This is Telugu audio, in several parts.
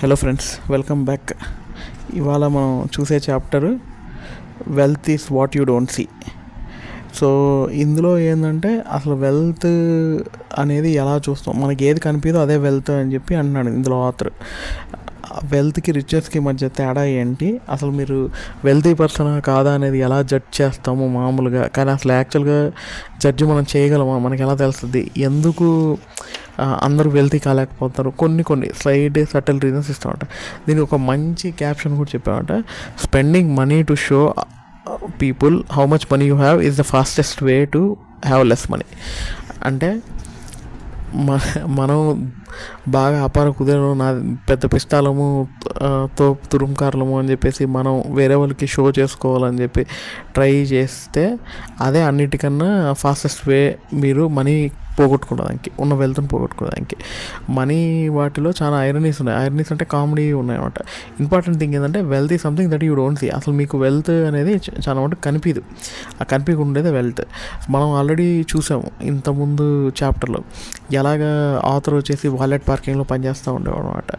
హలో ఫ్రెండ్స్ వెల్కమ్ బ్యాక్ ఇవాళ మనం చూసే chapter wealth is what you don't see so ఇందులో ఏంటంటే అసలు వెల్త్ అనేది ఎలా చూస్తాం? మనకి ఏది కనిపించదో అదే వెల్త్ అని చెప్పి అంటున్నాడు ఇందులో ఆథర్ వెల్త్కి రిచెస్కి మధ్య తేడా ఏంటి? అసలు మీరు వెల్తీ పర్సన్ కాదా అనేది ఎలా జడ్జ్ చేస్తాము మామూలుగా? కానీ అసలు యాక్చువల్గా జడ్జి మనం చేయగలమా? మనకి ఎలా తెలుస్తుంది? ఎందుకు అందరూ వెల్తీ కాలేకపోతారు. కొన్ని కొన్ని స్లైడ్ సటిల్ రీజన్స్ ఇస్తామంట. దీనికి ఒక మంచి క్యాప్షన్ కూడా చెప్పామంట. Spending money to show people how much money you have is the fastest way to have less money అంటే మనం బాగా అపార కుదిరను నా పెద్ద పిస్తాలము తో తురుంకారలము అని చెప్పేసి మనం వేరే వాళ్ళకి షో చేసుకోవాలని చెప్పి ట్రై చేస్తే అదే అన్నిటికన్నా ఫాస్టెస్ట్ వే మీరు మనీ పోగొట్టుకోవడానికి ఉన్న వెల్త్ని పోగొట్టుకోవడానికి. మనీ వాటిలో చాలా ఐరనీస్ ఉన్నాయి. ఐరనీస్ అంటే కామెడీ ఉన్నాయి అనమాట ఇంపార్టెంట్ థింగ్ ఏంటంటే wealth is something that you don't see అసలు మీకు వెల్త్ అనేది చాలా మటుకు కనిపించదు ఆ కనిపించకుండా వెల్త్ మనం ఆల్రెడీ చూసాము ఇంతకుముందు చాప్టర్లో ఎలాగా ఆథర్ వచ్చేసి వాలెట్ పార్కింగ్లో పనిచేస్తూ ఉండేవాడు అనమాట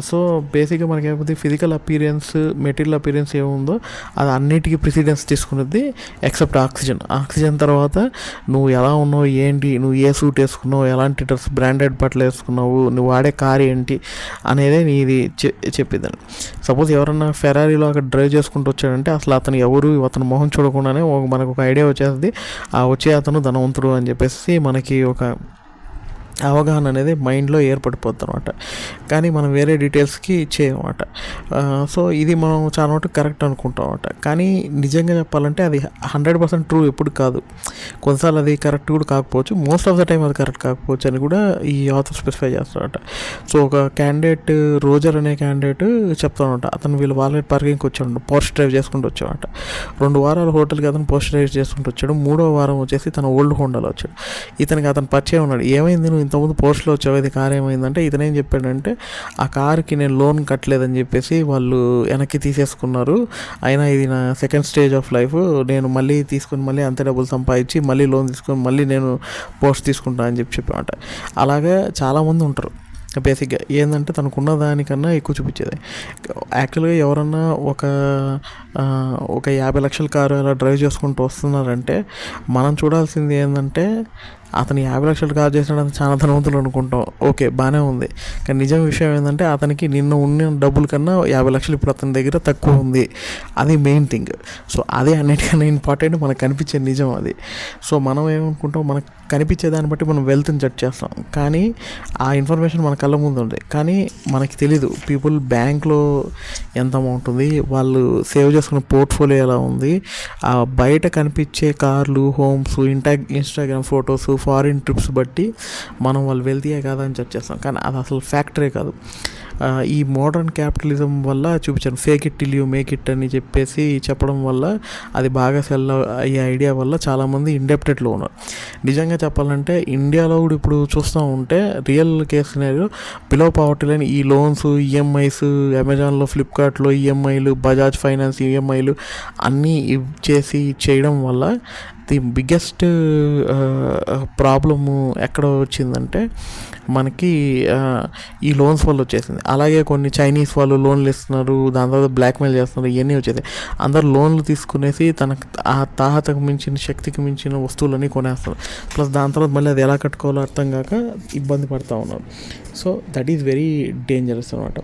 సో బేసిక్గా మనకి ఏమైపోతుంది ఫిజికల్ అపీరియన్స్ మెటీరియల్ అపీరియన్స్ ఏముందో అది అన్నిటికీ ప్రిసిడెన్స్ తీసుకున్నది ఎక్సెప్ట్ ఆక్సిజన్ ఆక్సిజన్ తర్వాత నువ్వు ఎలా ఉన్నావు ఏంటి నువ్వు ఏ సూట్ వేసుకున్నావు ఎలాంటి డ్రెస్ బ్రాండెడ్ బట్టలు వేసుకున్నావు నువ్వు వాడే కార్ ఏంటి అనేదే నీది చె చెప్పేదాన్ని. సపోజ్ ఎవరన్నా ఫెరారీలో అక్కడ డ్రైవ్ చేసుకుంటూ వచ్చాడంటే అసలు అతను ఎవరు అతను మొహం చూడకుండానే మనకు ఒక ఐడియా వచ్చేస్తుంది. ఆ వచ్చే అతను ధనవంతుడు అని చెప్పేసి మనకి ఒక అవగాహన అనేది మైండ్లో ఏర్పడిపోద్ది అనమాట కానీ మనం వేరే డీటెయిల్స్కి చేయమన్నమాట సో ఇది మనం చాలా మటుకు కరెక్ట్ అనుకుంటాం అనమాట కానీ నిజంగా చెప్పాలంటే అది హండ్రెడ్ పర్సెంట్ ట్రూ ఎప్పుడు కాదు. కొన్నిసార్లు అది కరెక్ట్ కూడా కాకపోవచ్చు. మోస్ట్ ఆఫ్ ద టైం అది కరెక్ట్ కాకపోవచ్చు అని కూడా ఈ ఆథర్ స్పెసిఫై చేస్తారట సో ఒక క్యాండిడేట్ రోజర్ అనే క్యాండిడేట్ చెప్తానమాట అతను వీళ్ళు వాలెట్ పార్కింగ్కి వచ్చాడు. పోస్ట్ డ్రైవ్ చేసుకుంటూ వచ్చాడట రెండు వారాలు హోటల్కి అతను పోస్ట్ డ్రైవ్ చేసుకుంటూ వచ్చాడు. మూడో వారం వచ్చేసి తన ఓల్డ్ హోండాలో వచ్చాడు. ఇతనికి అతను పరిచయం ఉన్నాడు. ఏమైంది నువ్వు ఇంతకుముందు పోస్ట్లో వచ్చావు ఇది కార్ ఏమైందంటే ఇతనేం చెప్పాడంటే ఆ కార్కి నేను లోన్ కట్టలేదని చెప్పేసి వాళ్ళు వెనక్కి తీసేసుకున్నారు. అయినా ఇది నా సెకండ్ స్టేజ్ ఆఫ్ లైఫ్ నేను మళ్ళీ తీసుకొని మళ్ళీ అంత డబ్బులు సంపాదించి మళ్ళీ లోన్ తీసుకొని మళ్ళీ నేను పోస్ట్ తీసుకుంటా అని చెప్పి చెప్పమాట అలాగే చాలామంది ఉంటారు. బేసిక్గా ఏంటంటే తనకున్న దానికన్నా ఎక్కువ చూపించేది. యాక్చువల్గా ఎవరన్నా ఒక ఒక యాభై లక్షల కారు అలా డ్రైవ్ చేసుకుంటూ వస్తున్నారంటే మనం చూడాల్సింది ఏంటంటే అతను యాభై లక్షలు కార్ చేసినాడు అతను చాలా ధనవంతులు అనుకుంటాం. ఓకే బాగానే ఉంది. కానీ నిజం విషయం ఏంటంటే అతనికి నిన్న ఉన్న డబ్బుల కన్నా యాభై లక్షలు ఇప్పుడు అతని దగ్గర తక్కువ ఉంది. అది మెయిన్ థింగ్ సో అదే అన్నిటికన్నా ఇంపార్టెంట్ మనకు కనిపించే నిజం అది. సో మనం ఏమనుకుంటాం? మనకు కనిపించే దాన్ని బట్టి మనం వెల్త్ని జడ్జ్ చేస్తాం. కానీ ఆ ఇన్ఫర్మేషన్ మన కళ్ళ ముందు ఉంది. కానీ మనకి తెలీదు. పీపుల్ బ్యాంక్లో ఎంత అమౌంట్ ఉంది? వాళ్ళు సేవ్ చేసుకున్న పోర్ట్ఫోలియో ఎలా ఉంది? ఆ బయట కనిపించే కార్లు హోమ్స్ ఇంటా ఇన్స్టాగ్రామ్ ఫొటోస్ ఫారిన్ ట్రిప్స్ బట్టి మనం వాళ్ళు వెల్తీయే కాదా అని జడ్జ్ చేస్తాం. కానీ అది అసలు ఫ్యాక్టరే కాదు. ఈ మోడర్న్ క్యాపిటలిజం వల్ల చూపించాను. Fake it till you make it అని చెప్పేసి చెప్పడం వల్ల అది బాగా సెల్ అయ్యే ఐడియా వల్ల చాలామంది ఇండెప్టెడ్లో ఉన్నారు. నిజంగా చెప్పాలంటే ఇండియాలో కూడా ఇప్పుడు చూస్తూ ఉంటే real case scenario below poverty line ఈ లోన్స్ ఈఎంఐస్ అమెజాన్లో ఫ్లిప్కార్ట్లో ఈఎంఐలు బజాజ్ ఫైనాన్స్ ఈఎంఐలు అన్నీ ఇచ్చేసి చేయడం వల్ల ది బిగ్గెస్ట్ ప్రాబ్లము ఎక్కడ వచ్చిందంటే మనకి ఈ లోన్స్ వల్ల వచ్చేసింది. అలాగే కొన్ని చైనీస్ వాళ్ళు లోన్లు ఇస్తున్నారు దాని తర్వాత బ్లాక్మెయిల్ చేస్తున్నారు ఇవన్నీ వచ్చేసాయి. అందరు లోన్లు తీసుకునేసి తనకు ఆ తాహతకు మించిన శక్తికి మించిన వస్తువులన్నీ కొనేస్తారు ప్లస్ దాని తర్వాత మళ్ళీ అది ఎలా కట్టుకోవాలో అర్థం కాక ఇబ్బంది పడుతూ ఉన్నారు. So that is very dangerous అనమాట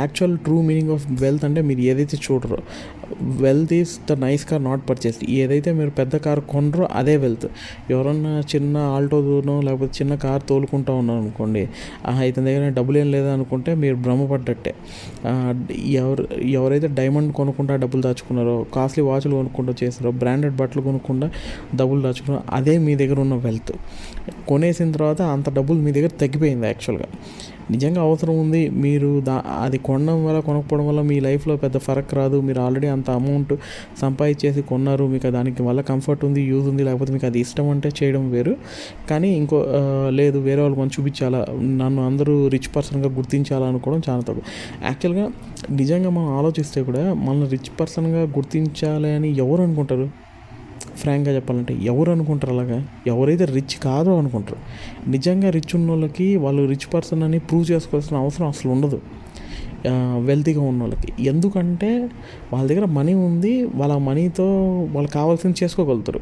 actual true meaning of wealth అంటే మీరు ఏదైతే చూడరో wealth is the nice car not purchase ఏదైతే మీరు పెద్ద కార్ కొనరో అదే వెల్త్. ఎవరన్నా చిన్న ఆల్టోనో లేకపోతే చిన్న కార్ తోలుకుంటా ఉన్నారు అనుకోండి ఇతని దగ్గర డబ్బులు ఏం లేదా అనుకుంటే మీరు భ్రమపడ్డట్టే. ఎవరు ఎవరైతే డైమండ్ కొనుక్కుంటా డబ్బులు దాచుకున్నారో కాస్ట్లీ వాచ్లు కొనుక్కుంటూ చేస్తారో బ్రాండెడ్ బట్టలు కొనుక్కుండా డబ్బులు దాచుకున్నారో అదే మీ దగ్గర ఉన్న వెల్త్. కొనేసిన తర్వాత అంత డబ్బులు మీ దగ్గర తగ్గిపోయింది యాక్చువల్గా నిజంగా అవసరం ఉంది మీరు దా అది కొనడం వల్ల కొనకపోవడం వల్ల మీ లైఫ్లో పెద్ద ఫరక్ రాదు. మీరు ఆల్రెడీ అంత అమౌంట్ సంపాదించేసి కొన్నారు మీకు దానికి వల్ల కంఫర్ట్ ఉంది యూజ్ ఉంది లేకపోతే మీకు అది ఇష్టం అంటే చేయడం వేరు. కానీ ఇంకో లేదు వేరే వాళ్ళు కొంచెం చూపించాలా నన్ను అందరూ రిచ్ పర్సన్గా గుర్తించాలనుకోవడం చాలా తప్పు. యాక్చువల్గా నిజంగా మనం ఆలోచిస్తే కూడా మనల్ని రిచ్ పర్సన్గా గుర్తించాలి అని ఎవరు అనుకుంటారు? ఫ్రాంక్గా చెప్పాలంటే ఎవరు అనుకుంటారు అలాగా? ఎవరైతే రిచ్ కాదో అనుకుంటారు. నిజంగా రిచ్ ఉన్న వాళ్ళకి వాళ్ళు రిచ్ పర్సన్ అని ప్రూవ్ చేసుకోవాల్సిన అవసరం అసలు ఉండదు. వెల్తీగా ఉన్న వాళ్ళకి ఎందుకంటే వాళ్ళ దగ్గర మనీ ఉంది వాళ్ళ మనీతో వాళ్ళకి కావాల్సింది చేసుకోగలుగుతారు.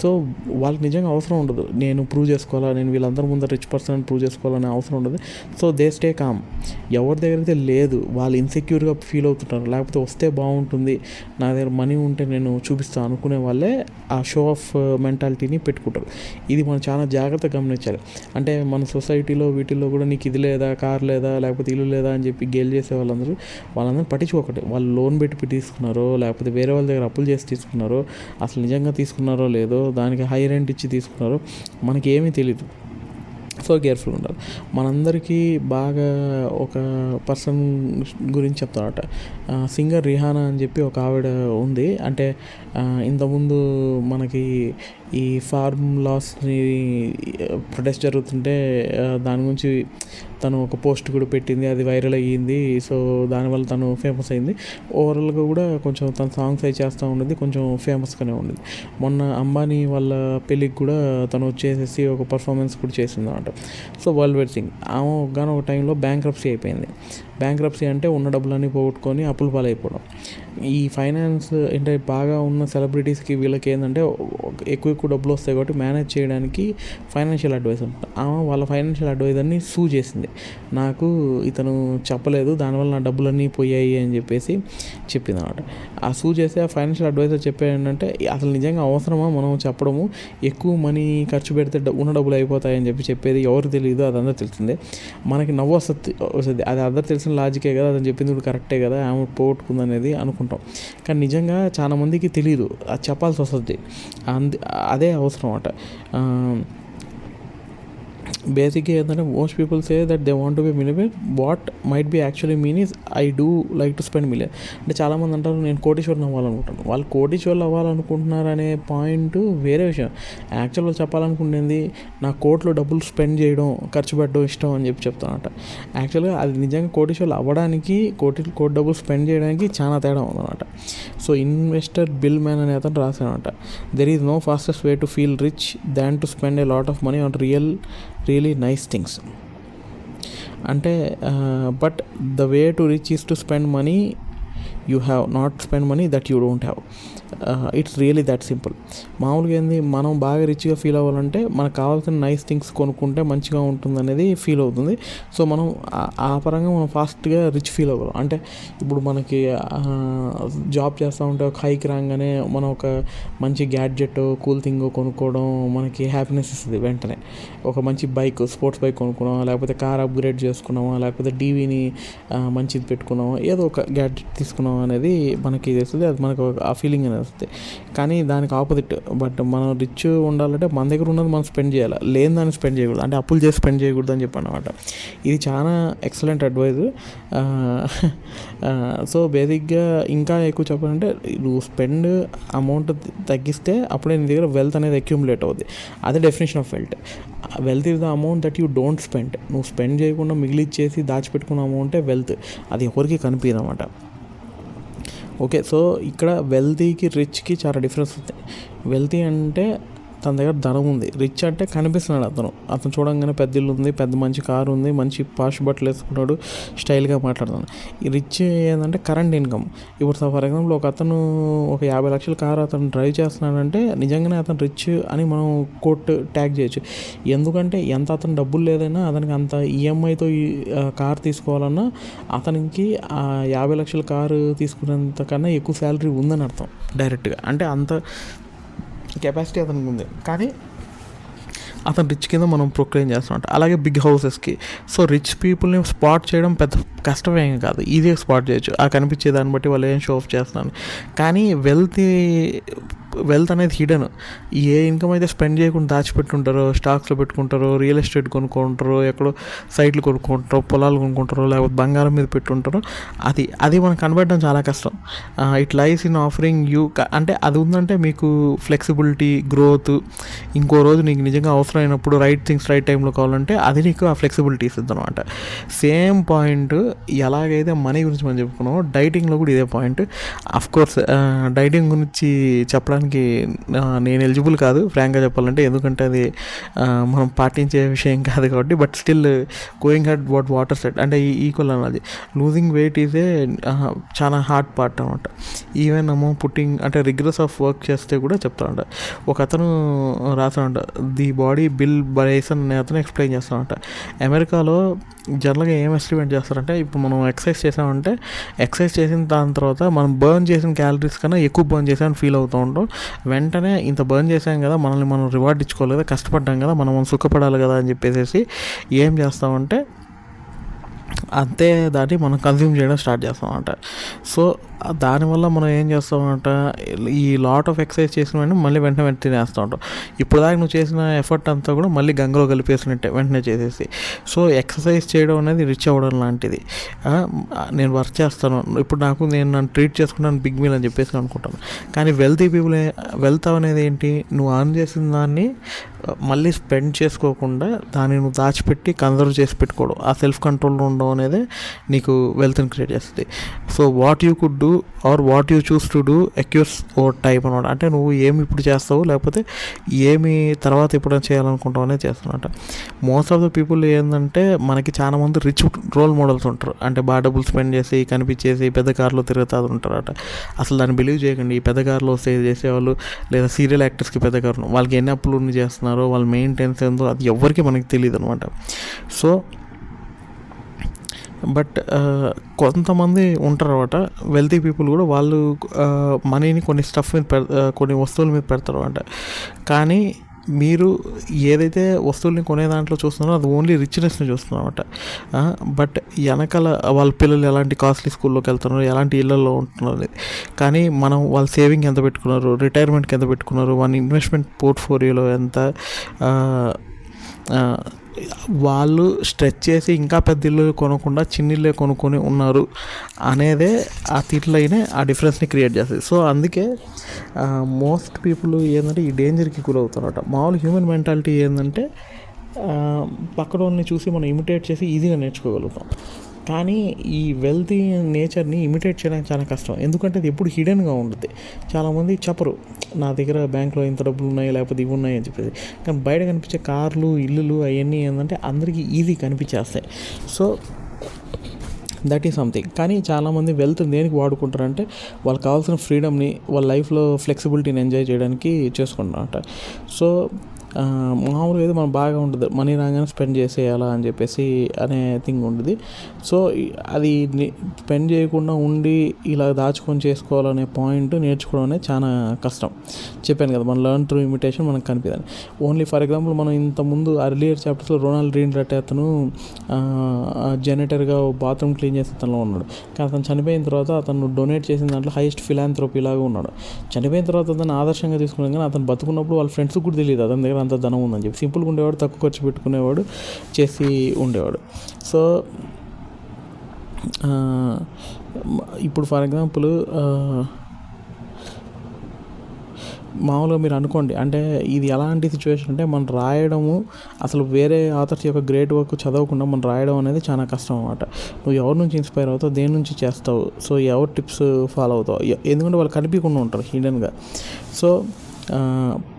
సో వాళ్ళకి నిజంగా అవసరం ఉండదు. నేను ప్రూవ్ చేసుకోవాలా? నేను వీళ్ళందరి ముందర రిచ్ పర్సన్ అని ప్రూవ్ చేసుకోవాలనే అవసరం ఉండదు. సో దే స్టే కామ్ ఎవరి దగ్గర అయితే లేదు వాళ్ళు ఇన్సెక్యూర్గా ఫీల్ అవుతుంటారు. లేకపోతే వస్తే బాగుంటుంది. నా దగ్గర మనీ ఉంటే నేను చూపిస్తాను అనుకునే వాళ్ళే ఆ షో ఆఫ్ మెంటాలిటీని పెట్టుకుంటారు. ఇది మనం చాలా జాగ్రత్తగా గమనించాలి. అంటే మన సొసైటీలో వీటిల్లో కూడా నీకు ఇది లేదా కార్ లేదా లేకపోతే ఇల్లు లేదా అని చెప్పి గేల్ చేసే వాళ్ళందరూ వాళ్ళందరూ పట్టించుకోకటి వాళ్ళు లోన్ పెట్టి తీసుకున్నారో లేకపోతే వేరే వాళ్ళ దగ్గర అప్పులు చేసి తీసుకున్నారో అసలు నిజంగా తీసుకున్నారో లేదో దానికి హై రెంట్ ఇచ్చి తీసుకున్నారు మనకి ఏమీ తెలియదు సో కేర్ఫుల్ ఉండాలి మనందరికీ బాగా ఒక పర్సన్ గురించి చెప్తారట. సింగర్ రిహానా అని చెప్పి ఒక ఆవిడ ఉంది. అంటే ఇంతకుముందు మనకి ఈ ఫార్మ్ లాస్ని ప్రొటెస్ట్ జరుగుతుంటే దాని గురించి తను ఒక పోస్ట్ కూడా పెట్టింది. అది వైరల్ అయ్యింది. సో దానివల్ల తను ఫేమస్ అయింది. ఓవరాల్గా కూడా కొంచెం తన సాంగ్స్ అవి చేస్తూ ఉండేది. కొంచెం ఫేమస్గానే ఉండేది. మొన్న అంబానీ వాళ్ళ పెళ్ళికి కూడా తను వచ్చేసేసి ఒక పర్ఫార్మెన్స్ కూడా చేసింది అనమాట సో వరల్డ్ వైడ్ సింగ్ ఆమె కానీ ఒక టైంలో బ్యాంక్ అయిపోయింది. బ్యాంక్రప్సీ అంటే ఉన్న డబ్బులన్నీ పోగొట్టుకొని అప్పుల పాలైపోవడం. ఈ ఫైనాన్స్ అంటే బాగా ఉన్న సెలబ్రిటీస్కి వీళ్ళకి ఏంటంటే ఎక్కువ ఎక్కువ డబ్బులు వస్తాయి కాబట్టి మేనేజ్ చేయడానికి ఫైనాన్షియల్ అడ్వైజర్ ఆమె వాళ్ళ ఫైనాన్షియల్ అడ్వైజర్ని సూ చేసింది. నాకు ఇతను చెప్పలేదు దానివల్ల నా డబ్బులన్నీ పోయాయి అని చెప్పేసి చెప్పింది అనమాట ఆ సూ చేస్తే ఆ ఫైనాన్షియల్ అడ్వైజర్ చెప్పాడు ఏంటంటే అసలు నిజంగా అవసరమా మనం చెప్పడము? ఎక్కువ మనీ ఖర్చు పెడితే ఉన్న డబ్బులు అయిపోతాయని చెప్పి చెప్పేది ఎవరు తెలియదు అదంతా తెలిసిందే. మనకి నవ్వు వస్తుంది వస్తుంది. అది అందరు తెలిసిన లాజికే కదా అతను చెప్పింది కూడా కరెక్టే కదా ఆమె పోగొట్టుకుంది అనేది అనుకుంటాం. కానీ నిజంగా చాలామందికి తెలియదు అది చెప్పాల్సి వస్తుంది. అదే అవసరం అన్నమాట బేసిక్గా ఏంటంటే most people say that they want to be million what might be actually mean is I do like to spend million అంటే చాలామంది అంటారు నేను కోటీశ్వరుని అవ్వాలనుకుంటాను వాళ్ళు కోటీశ్వరులు అవ్వాలనుకుంటున్నారు అనే పాయింట్ వేరే విషయం. యాక్చువల్గా చెప్పాలనుకునేది నా కోట్లో డబ్బులు స్పెండ్ చేయడం ఖర్చు పెట్టడం ఇష్టం అని చెప్పి చెప్తానమాట యాక్చువల్గా అది నిజంగా కోటీశ్వరులు అవ్వడానికి కోటి కోటి డబ్బులు స్పెండ్ చేయడానికి చాలా తేడా ఉందన్నమాట. సో ఇన్వెస్టర్ బిల్ మ్యాన్ అనే అతను రాశానమాట there is no fastest way to feel rich than to spend a lot of money on real really nice things అంటే but the way to rich is to spend money you have not spend money that you don't have. It's really that simple మామూలుగా ఏంది మనం బాగా రిచ్గా ఫీల్ అవ్వాలంటే మనకు కావాల్సిన నైస్ థింగ్స్ కొనుక్కుంటే మంచిగా ఉంటుంది అనేది ఫీల్ అవుతుంది. సో మనం ఆ పరంగా మనం ఫాస్ట్గా రిచ్ ఫీల్ అవ్వగలం అంటే ఇప్పుడు మనకి uh, జాబ్ చేస్తూ ఉంటే ఒక హైక్ రాగానే మనం ఒక మంచి గ్యాడ్జెట్ కూల్ థింగ్ కొనుక్కోవడం మనకి హ్యాపీనెస్ ఇస్తుంది వెంటనే. ఒక మంచి బైక్ స్పోర్ట్స్ బైక్ కొనుక్కున్నాం లేకపోతే కార్ అప్గ్రేడ్ చేసుకున్నామా లేకపోతే టీవీని uh, మంచిది పెట్టుకున్నామా ఏదో ఒక గ్యాడ్జెట్ తీసుకున్నాం అనేది మనకి తెలుస్తుంది అది మనకు ఆ ఫీలింగ్ అనేది వస్తుంది. కానీ దానికి ఆపోజిట్ బట్ మనం రిచ్ ఉండాలంటే మన దగ్గర ఉన్నది మనం స్పెండ్ చేయాలి? లేని దాన్ని స్పెండ్ చేయకూడదు. అంటే అప్పులు చేసి స్పెండ్ చేయకూడదు అని చెప్పాను అనమాట ఇది చాలా ఎక్సలెంట్ అడ్వైజ్ సో బేసిక్గా ఇంకా ఎక్కువ చెప్పాలంటే నువ్వు స్పెండ్ అమౌంట్ తగ్గిస్తే అప్పుడే నీ దగ్గర వెల్త్ అనేది అక్యూములేట్ అవుద్ది. అదే definition of wealth wealth is the amount that you don't spend నువ్వు స్పెండ్ చేయకుండా మిగిలిచ్చేసి దాచిపెట్టుకున్న అమౌంటే వెల్త్ అది ఎవరికి కనిపించదు అనమాట ఓకే సో ఇక్కడ వెల్తీకి రిచ్కి చాలా డిఫరెన్స్ ఉంది వెల్తీ అంటే తన దగ్గర ధనం ఉంది. రిచ్ అంటే కనిపిస్తున్నాడు అతను. అతను చూడంగానే పెద్ద ఇల్లు ఉంది పెద్ద మంచి కారు ఉంది మంచి పాష్ బట్టలు వేసుకున్నాడు స్టైల్గా మాట్లాడుతున్నాడు. ఈ రిచ్ ఏంటంటే కరెంట్ ఇన్కమ్. ఇప్పుడు ఫర్ ఎగ్జాంపుల్ ఒక అతను ఒక యాభై లక్షల కారు అతను డ్రైవ్ చేస్తున్నాడంటే నిజంగానే అతను రిచ్ అని మనం కోర్టు ట్యాగ్ చేయొచ్చు. ఎందుకంటే ఎంత అతను డబ్బులు లేదైనా అతనికి అంత ఈఎంఐతో కార్ తీసుకోవాలన్నా అతనికి ఆ యాభై లక్షల కారు తీసుకునేంత కన్నా ఎక్కువ శాలరీ ఉందని అర్థం. డైరెక్ట్గా. అంటే అంత కెపాసిటీ అతనికి ఉంది కానీ అతను రిచ్ కింద మనం ప్రొక్లెయిమ్ చేస్తున్నాం అలాగే బిగ్ హౌసెస్కి సో రిచ్ పీపుల్ని స్పాట్ చేయడం పెద్ద కష్టమేం కాదు. ఈజీగా స్పాట్ చేయొచ్చు. ఆ కనిపించే దాన్ని బట్టి వాళ్ళు ఏం షో ఆఫ్ చేస్తున్నాను కానీ వెల్తీ వెల్త్ అనేది హిడెన్ ఏ ఇన్కమ్ అయితే స్పెండ్ చేయకుండా దాచిపెట్టుంటారో స్టాక్స్లో పెట్టుకుంటారో రియల్ ఎస్టేట్ కొనుక్కుంటారో ఎక్కడో సైట్లు కొనుక్కుంటారో పొలాలు కొనుక్కుంటారో లేకపోతే బంగారం మీద పెట్టుంటారో అది అది మనకు కనబడడం చాలా కష్టం. It lies in offering you అంటే అది ఉందంటే మీకు ఫ్లెక్సిబిలిటీ గ్రోత్ ఇంకో రోజు నీకు నిజంగా అవసరమైనప్పుడు రైట్ థింగ్స్ రైట్ టైంలో కావాలంటే అది నీకు ఆ ఫ్లెక్సిబిలిటీ ఇస్తుంది అనమాట సేమ్ పాయింట్ ఎలాగైతే మనీ గురించి మనం చెప్పుకున్నామో డైటింగ్లో కూడా ఇదే పాయింట్ అఫ్ కోర్స్ డైటింగ్ గురించి చెప్పడానికి చెప్పడానికి నేను ఎలిజిబుల్ కాదు ఫ్రాంక్గా చెప్పాలంటే. ఎందుకంటే అది మనం పాటించే విషయం కాదు కాబట్టి. But still going head what water set అంటే ఈ ఈక్వల్ అన్నది లూజింగ్ వెయిట్ ఈజ్ ఏ చాలా హార్డ్ పార్ట్ అనమాట ఈవెన్ అమ్మో పుట్టింగ్ అంటే రిగ్రెస్ ఆఫ్ వర్క్ చేస్తే కూడా చెప్తానంట ఒక అతను రాస్తానంట ది బాడీ బిల్ బరేసన్ అనే అతను ఎక్స్ప్లెయిన్ చేస్తానంట అమెరికాలో జనరల్గా ఏం ఎస్టిమేట్ చేస్తారంటే ఇప్పుడు మనం ఎక్సర్సైజ్ చేసామంటే ఎక్సర్సైజ్ చేసిన దాని తర్వాత మనం బర్న్ చేసిన క్యాలరీస్ కన్నా ఎక్కువ బర్న్ చేసామని ఫీల్ అవుతూ ఉంటాం. వెంటనే ఇంత బర్న్ చేసాం కదా మనల్ని మనం రివార్డ్ ఇచ్చుకోవాలి కదా కష్టపడ్డాం కదా మనం సుఖపడాలి కదా అని చెప్పేసి ఏం చేస్తామంటే అంతే దాన్ని మనం కన్జ్యూమ్ చేయడం స్టార్ట్ చేస్తామంట సో దానివల్ల మనం ఏం చేస్తామంట ఈ లాట్ ఆఫ్ ఎక్సర్సైజ్ చేసిన వెంటనే మళ్ళీ వెంటనే వెంటనే తినేస్తూ ఉంటాం ఇప్పుడు దాకా నువ్వు చేసిన ఎఫర్ట్ అంతా కూడా మళ్ళీ గంగలో కలిపేసినట్టే వెంటనే చేసేసి. సో ఎక్సర్సైజ్ చేయడం అనేది రిచ్ అవ్వడం లాంటిది. నేను వర్క్ చేస్తాను. ఇప్పుడు నాకు నేను నన్ను ట్రీట్ చేసుకున్నాను బిగ్ మీల్ అని చెప్పేసి అనుకుంటాను. కానీ వెల్తీ పీపుల్ వెల్త్ అనేది ఏంటి? నువ్వు ఆన్ చేసిన దాన్ని మళ్ళీ స్పెండ్ చేసుకోకుండా దాన్ని నువ్వు దాచిపెట్టి కన్సర్వ్ చేసి పెట్టుకోవడం. ఆ సెల్ఫ్ కంట్రోల్లో ఉండడం అనేది నీకు వెల్త్ని క్రియేట్ చేస్తుంది. So what you could do or what you choose to do ఎక్యూర్స్ over type అనమాట అంటే నువ్వు ఏమి ఇప్పుడు చేస్తావు లేకపోతే ఏమి తర్వాత ఎప్పుడైనా చేయాలనుకుంటావు అనేది చేస్తున్నట్ట మోస్ట్ ఆఫ్ ద పీపుల్ ఏంటంటే మనకి చాలా మంది రిచ్ రోల్ మోడల్స్ ఉంటారు. అంటే బాగా డబ్బులు స్పెండ్ చేసి కనిపించేసి పెద్ద కార్లో తిరుగుతూ ఉంటారట. అసలు దాన్ని బిలీవ్ చేయకండి. ఈ పెద్ద కార్లో స్టే చేసేవాళ్ళు లేదా సీరియల్ యాక్టర్స్కి పెద్ద కారు. వాళ్ళకి ఎన్ని అప్పులు చేస్తున్నారో వాళ్ళ మెయింటెన్స్ ఏందో అది ఎవరికి మనకి తెలియదు అనమాట సో బట్ కొంతమంది ఉంటారు అనమాట వెల్తీ పీపుల్ కూడా వాళ్ళు మనీని కొన్ని స్టఫ్ మీద పెడ కొన్ని వస్తువుల మీద పెడతారు అనమాట కానీ మీరు ఏదైతే వస్తువుల్ని కొనే దాంట్లో చూస్తున్నారో అది ఓన్లీ రిచ్నెస్ని చూస్తున్నారు అనమాట బట్ వెనకాల వాళ్ళ పిల్లలు ఎలాంటి కాస్ట్లీ స్కూల్లోకి వెళ్తున్నారు ఎలాంటి ఇళ్ళల్లో ఉంటున్నారు అనేది. కానీ మనం వాళ్ళ సేవింగ్ ఎంత పెట్టుకున్నారు రిటైర్మెంట్కి ఎంత పెట్టుకున్నారు వాళ్ళ ఇన్వెస్ట్మెంట్ పోర్ట్ఫోలియోలో ఎంత వాళ్ళు స్ట్రెచ్ చేసి ఇంకా పెద్ద ఇల్లు కొనకుండా చిన్న ఇల్లే కొనుక్కొని ఉన్నారు అనేదే ఆ తిట్లైనే ఆ డిఫరెన్స్ని క్రియేట్ చేస్తుంది సో అందుకే మోస్ట్ పీపుల్ ఏంటంటే ఈ డేంజర్కి గురవుతారట. మామూలు హ్యూమన్ మెంటాలిటీ ఏంటంటే పక్కన చూసి మనం ఇమిటేట్ చేసి ఈజీగా నేర్చుకోగలుగుతాం. కానీ ఈ వెల్తీ నేచర్ని ఇమిటేట్ చేయడానికి చాలా కష్టం. ఎందుకంటే అది ఎప్పుడు హిడెన్గా ఉంటుంది చాలామంది చెప్పరు నా దగ్గర బ్యాంక్లో ఇంత డబ్బులు ఉన్నాయి లేకపోతే ఇవి ఉన్నాయి అని చెప్పేసి. కానీ బయట కనిపించే కార్లు ఇల్లులు అవన్నీ ఏంటంటే అందరికీ ఈజీ కనిపించేస్తాయి. సో దట్ ఈస్ సంథింగ్ కానీ చాలామంది వెల్త్ దేనికి వాడుకుంటారంటే వాళ్ళకి కావాల్సిన ఫ్రీడమ్ని వాళ్ళ లైఫ్లో ఫ్లెక్సిబిలిటీని ఎంజాయ్ చేయడానికి చేసుకుంటారంట. సో మామూలుగా అయితే మనం బాగా ఉంటుంది. మనీ రాగానే స్పెండ్ చేసేయాలా అని చెప్పేసి అనే థింగ్ ఉంటుంది. సో అది స్పెండ్ చేయకుండా ఉండి ఇలా దాచుకొని చేసుకోవాలనే పాయింట్ నేర్చుకోవడం అనేది చాలా కష్టం. చెప్పాను కదా మన లర్న్ త్రూ ఇమిటేషన్ మనకు కనిపిదని ఓన్లీ ఫర్ ఎగ్జాంపుల్ మనం ఇంత ముందు అర్లియర్ చాప్టర్స్లో రొనాల్డ్ రీన్ రట్టే అతను జనరేటర్గా బాత్రూమ్ క్లీన్ చేసే అతనిలో ఉన్నాడు. కానీ అతను చనిపోయిన తర్వాత అతను డొనేట్ చేసిన దాంట్లో హైయెస్ట్ ఫిలాంథ్రోపీ లాగా ఉన్నాడు. చనిపోయిన తర్వాత అతను ఆదర్శంగా తీసుకున్నాం కానీ అతను బతుకున్నప్పుడు వాళ్ళ ఫ్రెండ్స్ కూడా తెలియదు అతని దగ్గర అంత ధనం ఉందని చెప్పి సింపుల్గా ఉండేవాడు తక్కువ ఖర్చు పెట్టుకునేవాడు చేసి ఉండేవాడు. సో ఇప్పుడు ఫర్ ఎగ్జాంపుల్ మామూలుగా మీరు అనుకోండి అంటే ఇది ఎలాంటి సిచ్యువేషన్ అంటే మనం రాయడము అసలు వేరే ఆథర్స్ యొక్క గ్రేట్ వర్క్ చదవకుండా మనం రాయడం అనేది చాలా కష్టం అనమాట నువ్వు ఎవరి నుంచి ఇన్స్పైర్ అవుతావు దేని నుంచి చేస్తావు సో ఎవరి టిప్స్ ఫాలో అవుతావు? ఎందుకంటే వాళ్ళు కనిపించకుండా ఉంటారు హిడెన్గా సో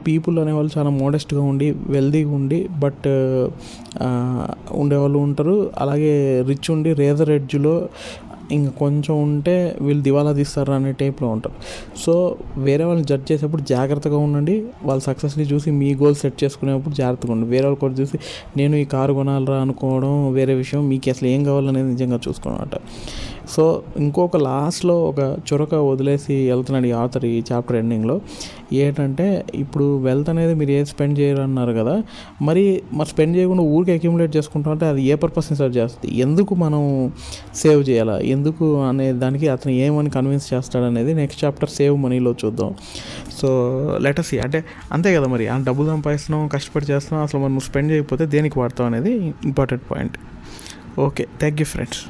పీపుల్ అనేవాళ్ళు చాలా మోడెస్ట్గా ఉండి వెల్దీగా ఉండి బట్ ఉండేవాళ్ళు ఉంటారు. అలాగే రిచ్ ఉండి రేజర్ ఎడ్జ్లో ఇంక కొంచెం ఉంటే వీళ్ళు దివాలా తీస్తారు అనే టైప్లో ఉంటారు. సో వేరే వాళ్ళని జడ్జ్ చేసేప్పుడు జాగ్రత్తగా ఉండండి. వాళ్ళ సక్సెస్ని చూసి మీ గోల్ సెట్ చేసుకునేప్పుడు జాగ్రత్తగా ఉండండి. వేరే వాళ్ళు కూడా చూసి నేను ఈ కారు కొనాలరా అనుకోవడం వేరే విషయం. మీకు అసలు ఏం కావాలనేది నిజంగా చూసుకోనమాట. సో ఇంకొక లాస్ట్లో ఒక చురక వదిలేసి వెళ్తున్నాడు ఈ ఆథర్ ఈ చాప్టర్ ఎండింగ్లో. ఏంటంటే ఇప్పుడు వెల్త్ అనేది మీరు ఏది స్పెండ్ చేయాలన్నారు కదా మరి మరి స్పెండ్ చేయకుండా ఊరికి అక్యుములేట్ చేసుకుంటామంటే అది ఏ పర్పస్ని సర్వ్ చేస్తుంది? ఎందుకు మనం సేవ్ చేయాలా? ఎందుకు అనే దానికి అతను ఏమని కన్విన్స్ చేస్తాడనేది నెక్స్ట్ చాప్టర్ సేవ్ మనీలో చూద్దాం. సో లెటర్సీ అంటే అంతే కదా మరి. ఆ డబ్బులు సంపాదిస్తున్నాం కష్టపడి చేస్తున్నాం అసలు మనం స్పెండ్ చేయకపోతే దేనికి వాడతాం అనేది important point. Okay thank you friends